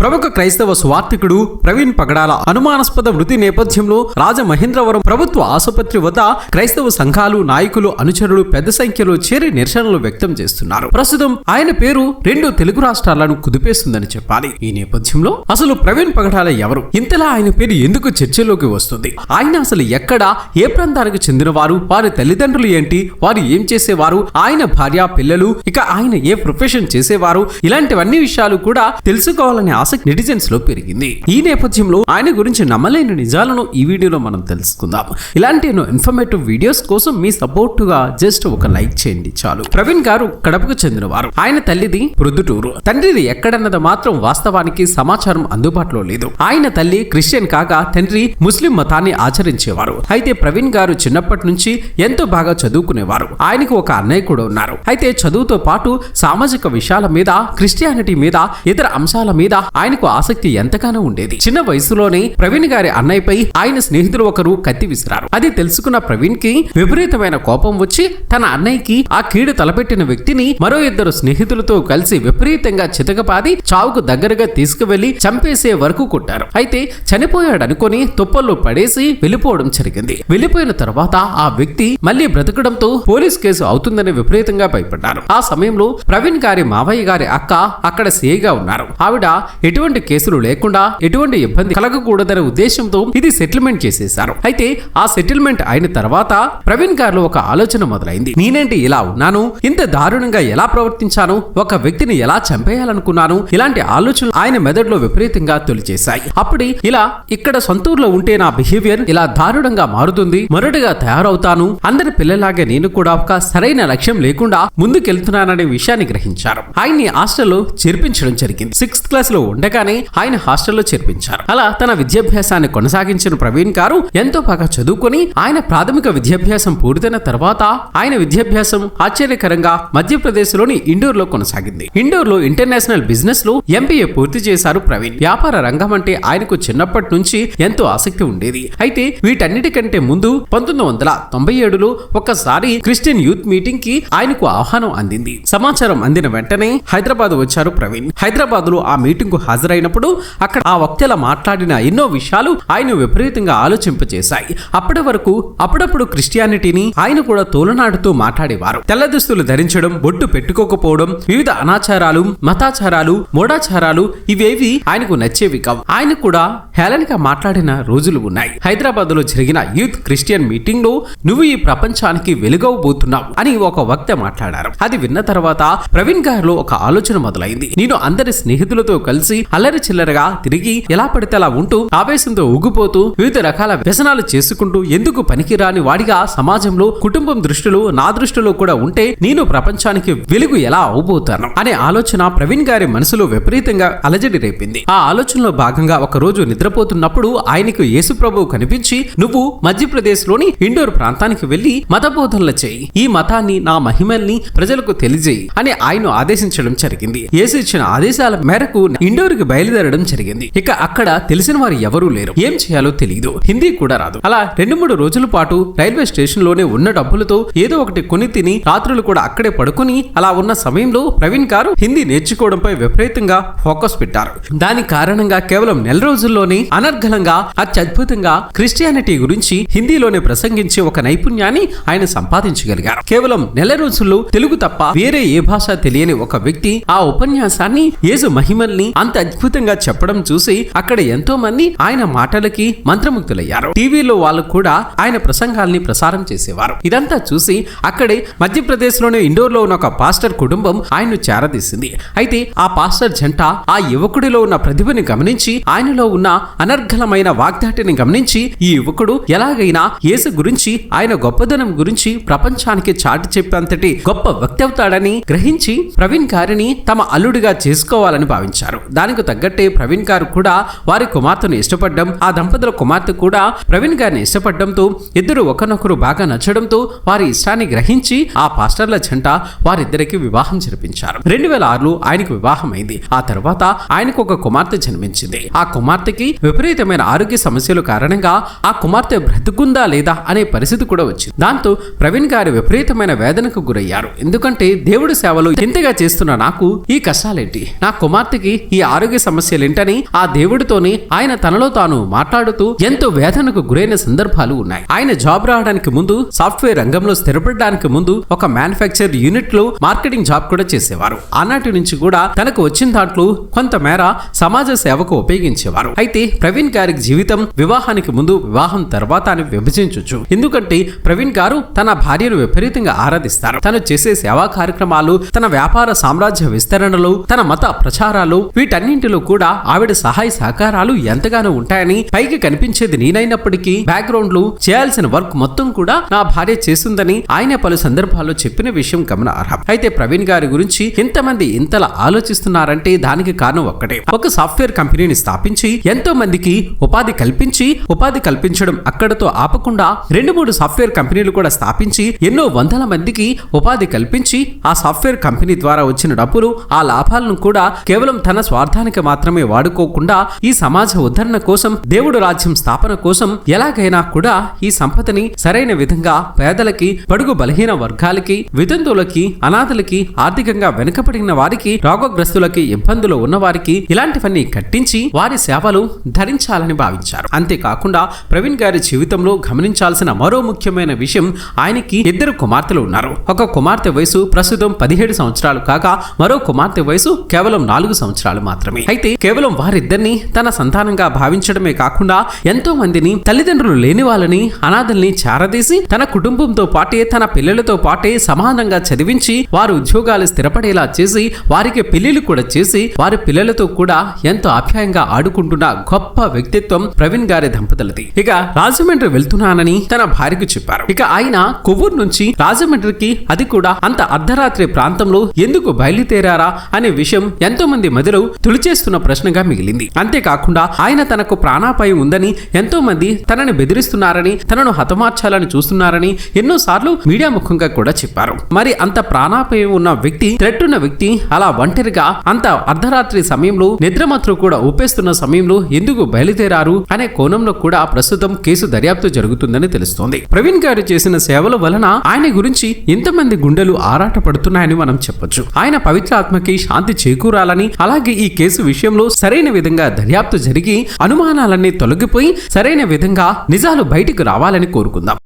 ప్రముఖ క్రైస్తవ స్వార్థికుడు ప్రవీణ్ పగడాల అనుమానాస్పద మృతి నేపథ్యంలో రాజమహేంద్రవరం ప్రభుత్వ ఆసుపత్రి వద్ద క్రైస్తవ సంఘాలు నాయకులు అనుచరులు పెద్ద సంఖ్యలో చేరి నిరసనలు వ్యక్తం చేస్తున్నారు. ప్రస్తుతం ఆయన పేరు రెండు తెలుగు రాష్ట్రాలను కుదిపేస్తుందని చెప్పాలి. ఈ నేపథ్యంలో అసలు ప్రవీణ్ పగడాల ఎవరు? ఇంతలా ఆయన పేరు ఎందుకు చర్చలోకి వస్తుంది? ఆయన అసలు ఎక్కడ ఏ ప్రాంతానికి చెందినవారు? వారి తల్లిదండ్రులు ఏంటి? వారు ఏం చేసేవారు? ఆయన భార్య పిల్లలు ఇక ఆయన ఏ ప్రొఫెషన్ చేసేవారు? ఇలాంటివన్నీ విషయాలు కూడా తెలుసుకోవాలనే ఆసక్తి నెటిజన్స్లో పెరిగింది. ఈ నేపథ్యంలో ఆయన గురించి నమ్మలేని నిజాలను ఈ వీడియోలో మనం తెలుసుకుందాం. ఇలాంటి ఎన్నో ఇన్ఫర్మేటివ్ వీడియోస్ కోసం మీ సపోర్ట్గా జస్ట్ ఒక లైక్ చేయండి చాలు. ప్రవీణ్ గారు కడపకు చెందినవారు. ఆయన తల్లిది ప్రొద్దుటూరు. తండ్రిది ఎక్కడన్నది మాత్రం వాస్తవానికి సమాచారం అందుబాటులో లేదు. ఆయన తల్లి క్రిస్టియన్ కాగా తండ్రి ముస్లిం మతాన్ని ఆచరించేవారు. అయితే ప్రవీణ్ గారు చిన్నప్పటి నుంచి ఎంతో బాగా చదువుకునేవారు. ఆయనకు ఒక అన్నయ్య కూడా ఉన్నారు. అయితే చదువుతో పాటు సామాజిక విషయాల మీద క్రిస్టియానిటీ మీద ఇతర అంశాల మీద ఆయనకు ఆసక్తి ఎంతగానో ఉండేది. చిన్న వయసులోనే ప్రవీణ్ గారి అన్నయ్యపై ఆయన స్నేహితులు ఒకరు కత్తి విసిరారు. అది తెలుసుకున్న ప్రవీణ్కి విపరీతమైన కోపం వచ్చి తన అన్నయ్యకి ఆ కీడు తలపెట్టిన వ్యక్తిని మరో ఇద్దరు స్నేహితులతో కలిసి విపరీతంగా చితకపాది చావుకు దగ్గరగా తీసుకువెళ్ళి చంపేసే వరకు కొట్టారు. అయితే చనిపోయాడనుకొని తుప్పల్లో పడేసి వెళ్ళిపోవడం జరిగింది. వెళ్ళిపోయిన తర్వాత ఆ వ్యక్తి మళ్ళీ బ్రతకడంతో పోలీస్ కేసు అవుతుందని విపరీతంగా భయపడ్డారు. ఆ సమయంలో ప్రవీణ్ గారి మావయ్య గారి అక్క అక్కడ సేగా ఉన్నారు. ఆవిడ ఎటువంటి కేసులు లేకుండా ఎటువంటి ఇబ్బంది కలగకూడదనే ఉద్దేశంతో ఇది సెటిల్మెంట్ చేసేశారు. అయితే ఆ సెటిల్మెంట్ అయిన తర్వాత ప్రవీణ్ గారిలో ఒక ఆలోచన మొదలైంది. నేనేంటి ఇలా ఉన్నాను? ఇంత దారుణంగా ఎలా ప్రవర్తించాను? ఒక వ్యక్తిని ఎలా చంపేయాలనుకున్నాను? ఇలాంటి ఆలోచనలు ఆయన మెదడులో విపరీతంగా తొలిచేశాయి. అప్పుడు ఇలా ఇక్కడ సొంతూరులో ఉంటే నా బిహేవియర్ ఇలా దారుణంగా మారుతుంది. మొరటుగా తయారవుతాను. అందరి పిల్లలాగే నేను కూడా ఒక సరైన లక్ష్యం లేకుండా ముందుకెళ్తున్నాననే విషయాన్ని గ్రహించారు. ఆయన్ని హాస్టల్లో చేర్పించడం జరిగింది. సిక్స్త్ క్లాస్లో ఉండగానే ఆయన హాస్టల్లో చేర్పించారు. అలా తన విద్యాభ్యాసాన్ని కొనసాగించిన ప్రవీణ్ గారు ఎంతో బాగా చదువుకొని ఆయన ప్రాథమిక విద్యాభ్యాసం పూర్తయిన తర్వాత ఆయన విద్యాభ్యాసం ఆశ్చర్యకరంగా మధ్యప్రదేశ్లోని ఇండోర్లో కొనసాగింది. ఇండోర్లో ఇంటర్నేషనల్ బిజినెస్లో ఎంబీఏ పూర్తి చేశారు ప్రవీణ్. వ్యాపార రంగం అంటే ఆయనకు చిన్నప్పటి నుంచి ఎంతో ఆసక్తి ఉండేది. అయితే వీటన్నిటికంటే ముందు పంతొమ్మిది వందల తొంభై ఏడులో ఒక్కసారి క్రిస్టియన్ యూత్ మీటింగ్కి ఆయనకు ఆహ్వానం అందింది. సమాచారం అందిన వెంటనే హైదరాబాద్ వచ్చారు ప్రవీణ్. హైదరాబాద్లో ఆ మీటింగ్కు హాజరైనప్పుడు అక్కడ ఆ వక్తల మాట్లాడిన ఎన్నో విషయాలు ఆయన విపరీతంగా ఆలోచింపచేశాయి అప్పటి వరకు అప్పుడప్పుడు క్రిస్టియానిటీని ఆయన కూడా తోలనాడుతూ మాట్లాడేవారు. తెల్ల దుస్తులు ధరించడం బొట్టు పెట్టుకోకపోవడం వివిధ అనాచారాలు మతాచారాలు మూఢాచారాలు ఇవేవి ఆయనకు నచ్చేవి కావు. ఆయన కూడా హేళనగా మాట్లాడిన రోజులు ఉన్నాయి. హైదరాబాద్లో జరిగిన యూత్ క్రిస్టియన్ మీటింగ్లో నువ్వు ఈ ప్రపంచానికి వెలుగవబోతున్నావు అని ఒక వక్త మాట్లాడారు. అది విన్న తర్వాత ప్రవీణ్ గారిలో ఒక ఆలోచన మొదలైంది. నేను అందరి స్నేహితులతో కలిసి అల్లరి చిల్లరగా తిరిగి ఎలా పడితే అలా ఉంటూ ఆవేశంతో ఊగిపోతూ వివిధ రకాల వ్యసనాలు చేసుకుంటూ ఎందుకు పనికిరాని వాడిగా సమాజంలో కుటుంబం దృష్టిలో నా దృష్టిలో కూడా ఉంటే నేను ప్రపంచానికి వెలుగు ఎలా అవబోతాను? అనే ఆలోచన ప్రవీణ్ గారి మనసులో విపరీతంగా అలజడి రేపింది. ఆ ఆలోచనలో భాగంగా ఒక రోజు నిద్రపోతున్నప్పుడు ఆయనకు యేసుప్రభు కనిపించి నువ్వు మధ్యప్రదేశ్లోని ఇండోర్ ప్రాంతానికి వెళ్ళి మత బోధనలు చేయి. ఈ మతాన్ని నా మహిమల్ని ప్రజలకు తెలియజేయి అని ఆయన ఆదేశించడం జరిగింది. యేసు ఇచ్చిన ఆదేశాల మేరకు ఇండోర్ ఇండోర్కి బయలుదేరడం జరిగింది. ఇక అక్కడ తెలిసిన వారు ఎవరూ లేరు. ఏం చేయాలో తెలియదు హిందీ కూడా రాదు. అలా రెండు మూడు రోజుల పాటు రైల్వే స్టేషన్లోనే ఉన్న డబ్బులతో ఏదో ఒకటి కొని తిని రాత్రులు కూడా అక్కడే పడుకుని అలా ఉన్న సమయంలో ప్రవీణ్ గారు హిందీ నేర్చుకోవడంపై విపరీతంగా ఫోకస్ పెట్టారు. దాని కారణంగా కేవలం నెల రోజుల్లోనే అనర్గళంగా అత్యద్భుతంగా క్రిస్టియానిటీ గురించి హిందీలోనే ప్రసంగించే ఒక నైపుణ్యాన్ని ఆయన సంపాదించగలిగారు. కేవలం నెల రోజుల్లో తెలుగు తప్ప వేరే ఏ భాష తెలియని ఒక వ్యక్తి ఆ ఉపన్యాసాన్ని ఏజు మహిమల్ని అంత అద్భుతంగా చెప్పడం చూసి అక్కడ ఎంతో మంది ఆయన మాటలకి మంత్రముగ్ధులయ్యారు. టీవీలో వాళ్ళు కూడా ఆయన ప్రసంగాల్ని ప్రసారం చేసేవారు. ఇదంతా చూసి అక్కడే మధ్యప్రదేశ్లోని ఇండోర్లో ఉన్న ఒక పాస్టర్ కుటుంబం ఆయన్ను చేరదీసింది. అయితే ఆ పాస్టర్ జంట ఆ యువకుడిలో ఉన్న ప్రతిభని గమనించి ఆయనలో ఉన్న అనర్ఘలమైన వాగ్దాటిని గమనించి ఈ యువకుడు ఎలాగైనా యేసు గురించి ఆయన గొప్పదనం గురించి ప్రపంచానికి చాటి చెప్పేంతటి గొప్ప వ్యక్తి అవుతాడని గ్రహించి ప్రవీణ్ గారిని తమ అల్లుడిగా చేసుకోవాలని భావించారు. దానికి తగ్గట్టే ప్రవీణ్ గారు కూడా వారి కుమార్తెను ఇష్టపడడం ఆ దంపతుల కుమార్తె కూడా ప్రవీణ్ గారిని ఇష్టపడడంతో ఇద్దరు ఒకనొకరు బాగా నచ్చడంతో వారి ఇష్టాన్ని గ్రహించి ఆ పాస్టర్ల జంట వారిద్దరికి వివాహం జరిపించారు. రెండు వేల ఆరులో ఆయనకు వివాహం అయింది ఆ తర్వాత ఆయనకు ఒక కుమార్తె జన్మించింది. ఆ కుమార్తెకి విపరీతమైన ఆరోగ్య సమస్యల కారణంగా ఆ కుమార్తె బ్రతుకుందా లేదా అనే పరిస్థితి కూడా వచ్చింది. దాంతో ప్రవీణ్ గారు విపరీతమైన వేదనకు గురయ్యారు. ఎందుకంటే దేవుడి సేవలు ఇంతగా చేస్తున్న నాకు ఈ కష్టాలేంటి? నా కుమార్తెకి ఈ ఆరోగ్య సమస్యలేంటని ఆ దేవుడితోనే ఆయన తనలో తాను మాట్లాడుతూ ఎంతో వేదనకు గురైన సందర్భాలు ఉన్నాయి. ఆయన జాబ్ రావడానికి ముందు సాఫ్ట్వేర్ రంగంలో స్థిరపడడానికి ముందు ఒక మ్యానుఫ్యాక్చర్ యూనిట్లో మార్కెటింగ్ జాబ్ కూడా చేసేవారు. ఆనాటి నుంచి కూడా తనకు వచ్చిన దాంట్లో కొంతమేర సమాజ సేవకు ఉపయోగించేవారు. అయితే ప్రవీణ్ గారి జీవితం వివాహానికి ముందు వివాహం తర్వాత అని విభజించవచ్చు ఎందుకంటే ప్రవీణ్ గారు తన భార్యను విపరీతంగా ఆరాధిస్తారు. తను చేసే సేవా కార్యక్రమాలు తన వ్యాపార సామ్రాజ్య విస్తరణలు తన మత ప్రచారాలు వీటన్నింటిలో కూడా ఆవిడ సహాయ సహకారాలు ఎంతగానో ఉంటాయని పైకి కనిపించేది నేనైనప్పటికీ బ్యాక్గ్రౌండ్లో చేయాల్సిన వర్క్ మొత్తం కూడా నా భార్య చేస్తుందని ఆయన పలు సందర్భాల్లో చెప్పిన విషయం గమనార్హం. అయితే ప్రవీణ్ గారి గురించి ఇంతమంది ఇంతలా ఆలోచిస్తున్నారంటే దానికి కారణం ఒక్కటే. ఒక సాఫ్ట్వేర్ కంపెనీని స్థాపించి ఎంతో మందికి ఉపాధి కల్పించి ఉపాధి కల్పించడం అక్కడతో ఆపకుండా రెండు మూడు సాఫ్ట్వేర్ కంపెనీలు కూడా స్థాపించి ఎన్నో వందల మందికి ఉపాధి కల్పించి ఆ సాఫ్ట్వేర్ కంపెనీ ద్వారా వచ్చిన డబ్బులు ఆ లాభాలను కూడా కేవలం తన స్వార్థానికి మాత్రమే వాడుకోకుండా ఈ సమాజ ఉద్ధరణ కోసం దేవుడు రాజ్యం స్థాపన కోసం ఎలాగైనా కూడా ఈ సంపదని సరైన విధంగా పేదలకి పడుగు బలహీన వర్గాలకి వితంతువులకి అనాథలకి ఆర్థికంగా వెనుకబడిన వారికి రోగగ్రస్తులకి ఇబ్బందులు ఉన్న వారికి ఇలాంటివన్నీ కట్టించి వారి సేవలు ధరించాలని భావించారు. అంతేకాకుండా ప్రవీణ్ గారి జీవితంలో గమనించాల్సిన మరో ముఖ్యమైన విషయం ఆయనకి ఇద్దరు కుమార్తెలు ఉన్నారు. ఒక కుమార్తె వయసు ప్రస్తుతం పదిహేడు సంవత్సరాలు కాగా మరో కుమార్తె వయసు కేవలం నాలుగు సంవత్సరాలు మాత్రమే. అయితే కేవలం వారిద్దరిని తన సంతానంగా భావించడమే కాకుండా ఎంతో మందిని తల్లిదండ్రులు లేని వాళ్ళని అనాథల్ని చారదీసి తన కుటుంబంతో పాటే తన పిల్లలతో పాటే సమానంగా చదివించి వారి ఉద్యోగాలు స్థిరపడేలా చేసి వారికి పెళ్ళిళ్ళు కూడా చేసి వారి పిల్లలతో కూడా ఎంతో ఆప్యాయంగా ఆడుకుంటున్న గొప్ప వ్యక్తిత్వం ప్రవీణ్ గారి దంపతులది. ఇక రాజమండ్రి వెళ్తున్నానని తన భార్యకు చెప్పారు. ఇక ఆయన కొవ్వూరు నుంచి రాజమండ్రికి అది కూడా అంత అర్ధరాత్రి ప్రాంతంలో ఎందుకు బయలుదేరారా అనే విషయం ఎంతో మంది మదిలో తులిచేస్తున్న ప్రశ్నగా మిగిలింది. అంతేకాకుండా ఆయన తనకు ప్రాణాపాయం ఉందని ఎంతో మంది తనని బెదిరిస్తున్నారని తనను హతమార్చాలని చూస్తున్నారని ఎన్నో సార్లు మీడియా ముఖంగా కూడా చెప్పారు. మరి అంత ప్రాణాపాయం ఉన్న వ్యక్తి థ్రెట్ ఉన్న వ్యక్తి అలా ఒంటరిగా అంత అర్ధరాత్రి సమయంలో నిద్రమత్రు కూడా ఊపేస్తున్న సమయంలో ఎందుకు బయలుదేరారు అనే కోణంలో కూడా ప్రస్తుతం కేసు దర్యాప్తు జరుగుతుందని తెలుస్తోంది. ప్రవీణ్ గారు చేసిన సేవల వలన ఆయన గురించి ఇంతమంది గుండెలు ఆరాట పడుతున్నాయని మనం చెప్పొచ్చు. ఆయన పవిత్ర ఆత్మకి శాంతి చేకూరాలని అలాగే ఈ కేసు విషయంలో సరైన విధంగా దర్యాప్తు జరిగి అనుమానాలన్నీ తొలగిపోయి సరైన విధంగా నిజాలు బయటకు రావాలని కోరుకుందాం.